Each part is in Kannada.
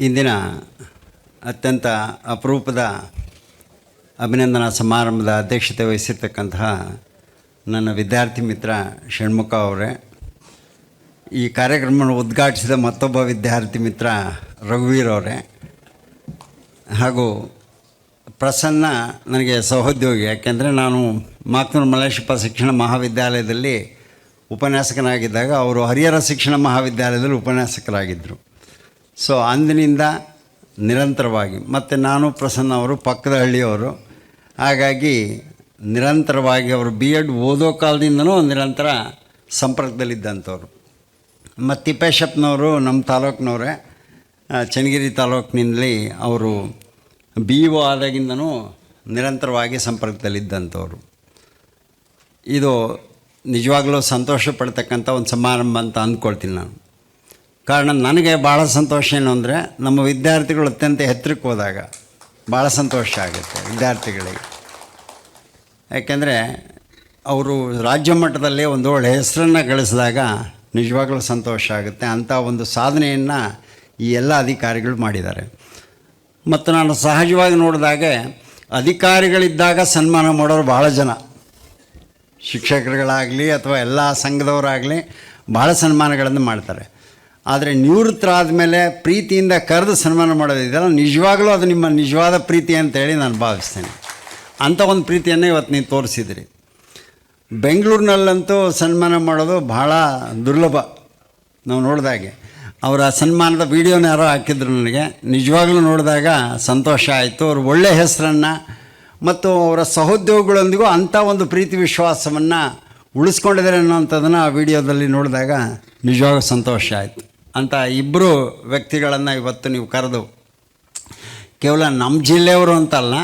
ಇಂದಿನ ಅತ್ಯಂತ ಅಪರೂಪದ ಅಭಿನಂದನಾ ಸಮಾರಂಭದ ಅಧ್ಯಕ್ಷತೆ ವಹಿಸಿರ್ತಕ್ಕಂತಹ ನನ್ನ ವಿದ್ಯಾರ್ಥಿ ಮಿತ್ರ ಷಣ್ಮುಖ ಅವರೇ. ಈ ಕಾರ್ಯಕ್ರಮವನ್ನು ಉದ್ಘಾಟಿಸಿದ ಮತ್ತೊಬ್ಬ ವಿದ್ಯಾರ್ಥಿ ಮಿತ್ರ ರಘುವೀರ್ ಅವರೇ. ಹಾಗೂ ಪ್ರಸನ್ನ ನನಗೆ ಸಹೋದ್ಯೋಗಿ, ಯಾಕೆಂದರೆ ನಾನು ಮಾಕ್ನೂರು ಮಲ್ಲೇಶಪ್ಪ ಶಿಕ್ಷಣ ಮಹಾವಿದ್ಯಾಲಯದಲ್ಲಿ ಉಪನ್ಯಾಸಕನಾಗಿದ್ದಾಗ ಅವರು ಹರಿಹರ ಶಿಕ್ಷಣ ಮಹಾವಿದ್ಯಾಲಯದಲ್ಲಿ ಉಪನ್ಯಾಸಕರಾಗಿದ್ದರು. ಸೊ ಅಂದಿನಿಂದ ನಿರಂತರವಾಗಿ, ಮತ್ತು ನಾನು ಪ್ರಸನ್ನ ಅವರು, ಪಕ್ಕದ ಹಳ್ಳಿಯವರು, ಹಾಗಾಗಿ ನಿರಂತರವಾಗಿ ಅವರು ಬಿ ಎಡ್ ಓದೋ ಕಾಲದಿಂದನೂ ನಿರಂತರ ಸಂಪರ್ಕದಲ್ಲಿದ್ದಂಥವ್ರು. ಮತ್ತು ತಿಪ್ಪೇಶಪ್ಪನವರು ನಮ್ಮ ತಾಲೂಕಿನವರೇ ಚನ್ನಗಿರಿ ತಾಲೂಕಿನಲ್ಲಿ ಅವರು ಬಿ ಒ ಆದಾಗಿಂದನೂ ನಿರಂತರವಾಗಿ ಸಂಪರ್ಕದಲ್ಲಿದ್ದಂಥವ್ರು. ಇದು ನಿಜವಾಗಲೂ ಸಂತೋಷ ಪಡ್ತಕ್ಕಂಥ ಒಂದು ಸಮಾರಂಭ ಅಂತ ಅಂದ್ಕೊಳ್ತೀನಿ ನಾನು. ಕಾರಣ ನನಗೆ ಭಾಳ ಸಂತೋಷ ಏನು ಅಂದರೆ ನಮ್ಮ ವಿದ್ಯಾರ್ಥಿಗಳು ಅತ್ಯಂತ ಎತ್ತರಕ್ಕೆ ಹೋದಾಗ ಭಾಳ ಸಂತೋಷ ಆಗುತ್ತೆ ವಿದ್ಯಾರ್ಥಿಗಳಿಗೆ. ಯಾಕೆಂದರೆ ಅವರು ರಾಜ್ಯ ಮಟ್ಟದಲ್ಲಿ ಒಂದು ಒಳ್ಳೆ ಹೆಸರನ್ನು ಗಳಿಸಿದಾಗ ನಿಜವಾಗ್ಲೂ ಸಂತೋಷ ಆಗುತ್ತೆ ಅಂಥ ಒಂದು ಸಾಧನೆಯನ್ನು ಈ ಎಲ್ಲ ಅಧಿಕಾರಿಗಳು ಮಾಡಿದ್ದಾರೆ. ಮತ್ತು ನಾನು ಸಹಜವಾಗಿ ನೋಡಿದಾಗ ಅಧಿಕಾರಿಗಳಿದ್ದಾಗ ಸನ್ಮಾನ ಮಾಡೋರು ಭಾಳ ಜನ. ಶಿಕ್ಷಕರುಗಳಾಗಲಿ ಅಥವಾ ಎಲ್ಲ ಸಂಘದವರಾಗಲಿ ಭಾಳ ಸನ್ಮಾನಗಳನ್ನು ಮಾಡ್ತಾರೆ. ಆದರೆ ನಿವೃತ್ತರಾದ ಮೇಲೆ ಪ್ರೀತಿಯಿಂದ ಕರೆದು ಸನ್ಮಾನ ಮಾಡೋದಿದೆಯಲ್ಲ ನಿಜವಾಗಲೂ ಅದು ನಿಮ್ಮ ನಿಜವಾದ ಪ್ರೀತಿ ಅಂತೇಳಿ ನಾನು ಭಾವಿಸ್ತೇನೆ. ಅಂಥ ಒಂದು ಪ್ರೀತಿಯನ್ನು ಇವತ್ತು ನೀವು ತೋರಿಸಿದ್ರಿ. ಬೆಂಗಳೂರಿನಲ್ಲಂತೂ ಸನ್ಮಾನ ಮಾಡೋದು ಭಾಳ ದುರ್ಲಭ. ನಾವು ನೋಡಿದಾಗೆ. ಅವರ ಸನ್ಮಾನದ ವೀಡಿಯೋನ ಯಾರೋ ಹಾಕಿದ್ರು ನನಗೆ. ನಿಜವಾಗ್ಲೂ ನೋಡಿದಾಗ ಸಂತೋಷ ಆಯಿತು. ಅವ್ರ ಒಳ್ಳೆಯ ಹೆಸರನ್ನು ಮತ್ತು ಅವರ ಸಹೋದ್ಯೋಗಿಗಳೊಂದಿಗೂ ಅಂಥ ಒಂದು ಪ್ರೀತಿ ವಿಶ್ವಾಸವನ್ನು ಉಳಿಸ್ಕೊಂಡಿದ್ದಾರೆ ಅನ್ನೋಂಥದ್ದನ್ನು ಆ ವಿಡಿಯೋದಲ್ಲಿ ನೋಡಿದಾಗ ನಿಜವಾಗೂ ಸಂತೋಷ ಆಯಿತು. ಅಂಥ ಇಬ್ಬರು ವ್ಯಕ್ತಿಗಳನ್ನು ಇವತ್ತು ನೀವು ಕರೆದು, ಕೇವಲ ನಮ್ಮ ಜಿಲ್ಲೆಯವರು ಅಂತಲ್ಲ,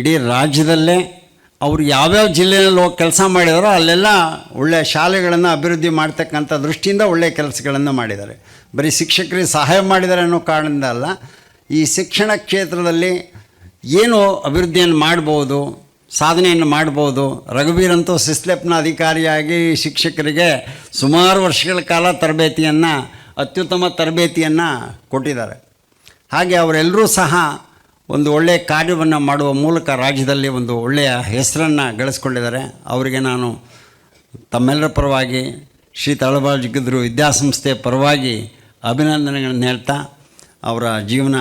ಇಡೀ ರಾಜ್ಯದಲ್ಲೇ ಅವರು ಯಾವ್ಯಾವ ಜಿಲ್ಲೆಯಲ್ಲಿ ಹೋಗಿ ಕೆಲಸ ಮಾಡಿದಾರೋ ಅಲ್ಲೆಲ್ಲ ಒಳ್ಳೆಯ ಶಾಲೆಗಳನ್ನು ಅಭಿವೃದ್ಧಿ ಮಾಡ್ತಕ್ಕಂಥ ದೃಷ್ಟಿಯಿಂದ ಒಳ್ಳೆಯ ಕೆಲಸಗಳನ್ನು ಮಾಡಿದ್ದಾರೆ. ಬರೀ ಶಿಕ್ಷಕರಿಗೆ ಸಹಾಯ ಮಾಡಿದ್ದಾರೆ ಅನ್ನೋ ಕಾರಣದಿಂದ ಅಲ್ಲ, ಈ ಶಿಕ್ಷಣ ಕ್ಷೇತ್ರದಲ್ಲಿ ಏನು ಅಭಿವೃದ್ಧಿಯನ್ನು ಮಾಡ್ಬೋದು, ಸಾಧನೆಯನ್ನು ಮಾಡ್ಬೋದು, ರಘುವೀರ್ ಅಂತೂ ಸಿಸ್ಲೆಪ್ನ ಅಧಿಕಾರಿಯಾಗಿ ಶಿಕ್ಷಕರಿಗೆ ಸುಮಾರು ವರ್ಷಗಳ ಕಾಲ ತರಬೇತಿಯನ್ನು ಅತ್ಯುತ್ತಮ ತರಬೇತಿಯನ್ನು ಕೊಟ್ಟಿದ್ದಾರೆ. ಹಾಗೆ ಅವರೆಲ್ಲರೂ ಸಹ ಒಂದು ಒಳ್ಳೆಯ ಕಾರ್ಯವನ್ನು ಮಾಡುವ ಮೂಲಕ ರಾಜ್ಯದಲ್ಲಿ ಒಂದು ಒಳ್ಳೆಯ ಹೆಸರನ್ನು ಗಳಿಸ್ಕೊಂಡಿದ್ದಾರೆ. ಅವರಿಗೆ ನಾನು ತಮ್ಮೆಲ್ಲರ ಪರವಾಗಿ ಶ್ರೀ ತಳಬಾಳ್ ವಿದ್ಯಾಸಂಸ್ಥೆಯ ಪರವಾಗಿ ಅಭಿನಂದನೆಗಳನ್ನು ಹೇಳ್ತಾ, ಅವರ ಜೀವನ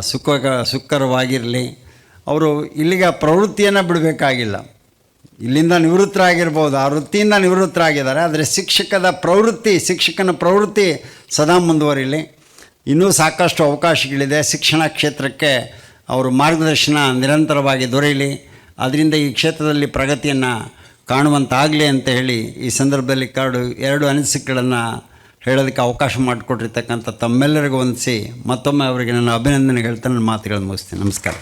ಸುಖ ಸುಖಕರವಾಗಿರಲಿ. ಅವರು ಇಲ್ಲಿಗೆ ಪ್ರವೃತ್ತಿಯನ್ನು ಬಿಡಬೇಕಾಗಿಲ್ಲ. ಇಲ್ಲಿಂದ ನಿವೃತ್ತರಾಗಿರ್ಬೋದು. ಆ ವೃತ್ತಿಯಿಂದ ನಿವೃತ್ತರಾಗಿದ್ದಾರೆ. ಆದರೆ ಶಿಕ್ಷಕದ ಪ್ರವೃತ್ತಿ, ಶಿಕ್ಷಕನ ಪ್ರವೃತ್ತಿ ಸದಾ ಮುಂದುವರಿಲಿ. ಇನ್ನೂ ಸಾಕಷ್ಟು ಅವಕಾಶಗಳಿದೆ. ಶಿಕ್ಷಣ ಕ್ಷೇತ್ರಕ್ಕೆ ಅವರು ಮಾರ್ಗದರ್ಶನ ನಿರಂತರವಾಗಿ ದೊರೆಯಲಿ. ಅದರಿಂದ ಈ ಕ್ಷೇತ್ರದಲ್ಲಿ ಪ್ರಗತಿಯನ್ನು ಕಾಣುವಂತಾಗಲಿ ಅಂತ ಹೇಳಿ ಈ ಸಂದರ್ಭದಲ್ಲಿ ಕರಡು ಎರಡು ಅನಿಸಿಕೆಗಳನ್ನು ಹೇಳೋದಕ್ಕೆ ಅವಕಾಶ ಮಾಡಿಕೊಟ್ಟಿರ್ತಕ್ಕಂಥ ತಮ್ಮೆಲ್ಲರಿಗೂ ಹೊಂದಿಸಿ ಮತ್ತೊಮ್ಮೆ ಅವರಿಗೆ ನನ್ನ ಅಭಿನಂದನೆ ಹೇಳ್ತಾ ನನ್ನ ಮಾತುಗಳನ್ನು ಮುಗಿಸ್ತೀನಿ. ನಮಸ್ಕಾರ.